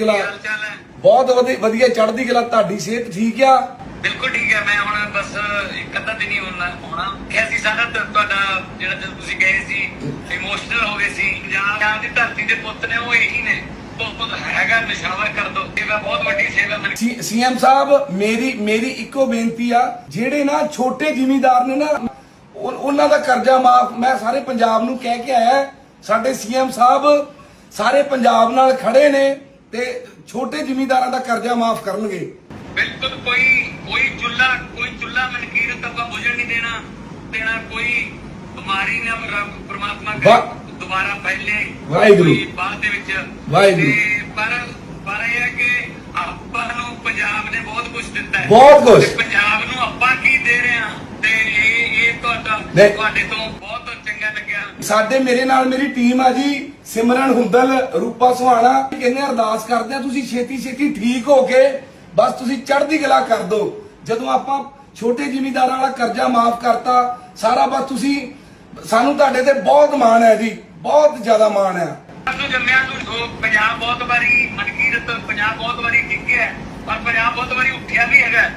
ਕਲਾ ਬਹੁਤ ਵਧੀ- ਵਧੀਆ ਚੜ੍ਹਦੀ ਕਲਾ ਤੁਹਾਡੀ ਸਿਹਤ ਠੀਕ ਆ? ਬਿਲਕੁਲ ਠੀਕ ਹੈ ਮੈਂ ਹੁਣ ਬਸ ਇੱਕ ਅੱਧਾ ਦਿਨ ਹੀ ਹੋਣਾ ਹੋਣਾ ਕਿ ਅਸੀਂ ਸਾਰਾ ਤ- ਤੁਹਾਡਾ ਜਿਹੜਾ ਜਦੋਂ ਤੁਸੀਂ ਗਏ ਸੀ ਇਮੋਸ਼ਨਲ ਹੋ ਗਏ ਸੀ। ਪੰਜਾਬ ਦੀ ਧਰਤੀ ਦੇ ਪੁੱਤ ਨੇ ਉਹ ਇਹੀ ਨੇ। ਬਹੁਤ ਹੈਗਾ ਨਿਸ਼ਾਵਰ ਕਰ ਦੋ। ਸੇਵਾ ਬਹੁਤ ਵੱਡੀ ਸੇਵਾ ਮਨ ਸੀਐਮ ਸਾਹਿਬ ਮੇਰੀ ਮੇਰੀ ਇੱਕੋ ਬੇਨਤੀ ਆ ਜਿਹੜੇ ਨਾ ਛੋਟੇ ਜ਼ਿਮੀਂਦਾਰ ਨੇ ਨਾ ਉਹ- ਉਹਨਾਂ ਦਾ ਕਰਜ਼ਾ ਮਾਫ ਮੈਂ ਸਾਰੇ ਪੰਜਾਬ ਨੂੰ ਕਹਿ ਕੇ ਆਇਆ। ਸਾਡੇ ਸੀਐਮ ਸਾਹਿਬ ਸਾਰੇ ਪੰਜਾਬ ਨਾਲ ਖੜੇ ਨੇ। ਤੇ ਛੋਟੇ ਜ਼ਿਮੀਂਦਾਰਾਂ ਦਾ ਕਰਜ਼ਾ ਮਾਫ ਕਰਨਗੇ ਬਿਲਕੁਲ ਕੋਈ ਕੋਈ ਚੁੱਲਾ ਕੋਈ ਚੁੱਲਾ ਮਨਕੀਰਤ ਆਪਾਂ ਬੁਝਣ ਨਹੀਂ ਦੇਣਾ ਦੇਣਾ ਕੋਈ ਬਿਮਾਰੀ ਨਾ ਪ੍ਰਮਾਤਮਾ ਕਰੇ। ਦੁਬਾਰਾ ਪਹਿਲੇ ਵਾਹਿਗੁਰੂ। ਬਾਅਦ ਦੇ ਵਿੱਚ ਵਾਹਿਗੁਰੂ। ਪਰ ਪਰ ਇਹ ਹੈ ਕਿ ਆਪਾਂ ਨੂੰ ਪੰਜਾਬ ਨੇ ਬਹੁਤ ਕੁਝ ਦਿੱਤਾ ਹੈ ਬਹੁਤ। ਤੇ ਪੰਜਾਬ ਨੂੰ ਆਪਾਂ ਕੀ ਦੇ ਰਹੇ ਹਾਂ ਤੇ ਇਹ ਇਹ ਤੁਹਾਡਾ। ਤੁਹਾਡੇ ਤੋਂ ਬਹੁਤ ਚੰਗਾ ਲੱਗਿਆ ਸਾਡੇ ਮੇਰੇ ਨਾਲ ਮੇਰੀ ਟੀਮ ਆ ਜੀ ਸਿਮਰਨ ਹੁੰਦਲ, ਰੂਪਾ ਸੁਹਾਣਾ, ਕਹਿੰਦੇ ਅਰਦਾਸ ਕਰਦੇ ਆ, ਤੁਸੀਂ ਛੇਤੀ ਛੇਤੀ ਠੀਕ ਹੋ ਕੇ ਬਸ ਤੁਸੀਂ ਚੜ੍ਹਦੀ ਕਲਾ ਕਰ ਦਿਓ। ਜਦੋਂ ਆਪਾਂ ਛੋਟੇ ਜ਼ਿਮੀਂਦਾਰਾਂ ਵਾਲਾ ਕਰਜ਼ਾ ਮਾਫ ਕਰਤਾ, ਸਾਰਾ ਬਸ ਤੁਸੀਂ, ਸਾਨੂੰ ਤੁਹਾਡੇ ਤੇ ਬਹੁਤ ਮਾਣ ਹੈ ਜੀ, ਬਹੁਤ ਜ਼ਿਆਦਾ ਮਾਣ ਹੈ। ਤੂੰ ਜੰਮਿਆ ਤੂੰ ਪੰਜਾਬ ਬਹੁਤ ਵਾਰੀ, ਮਨਕੀਰਤ ਪੰਜਾਬ ਬਹੁਤ ਵਾਰੀ ਡਿੱਗਿਆ ਪਰ ਪੰਜਾਬ ਬਹੁਤ ਵਾਰੀ ਉੱਠਿਆ ਵੀ ਹੈਗਾ।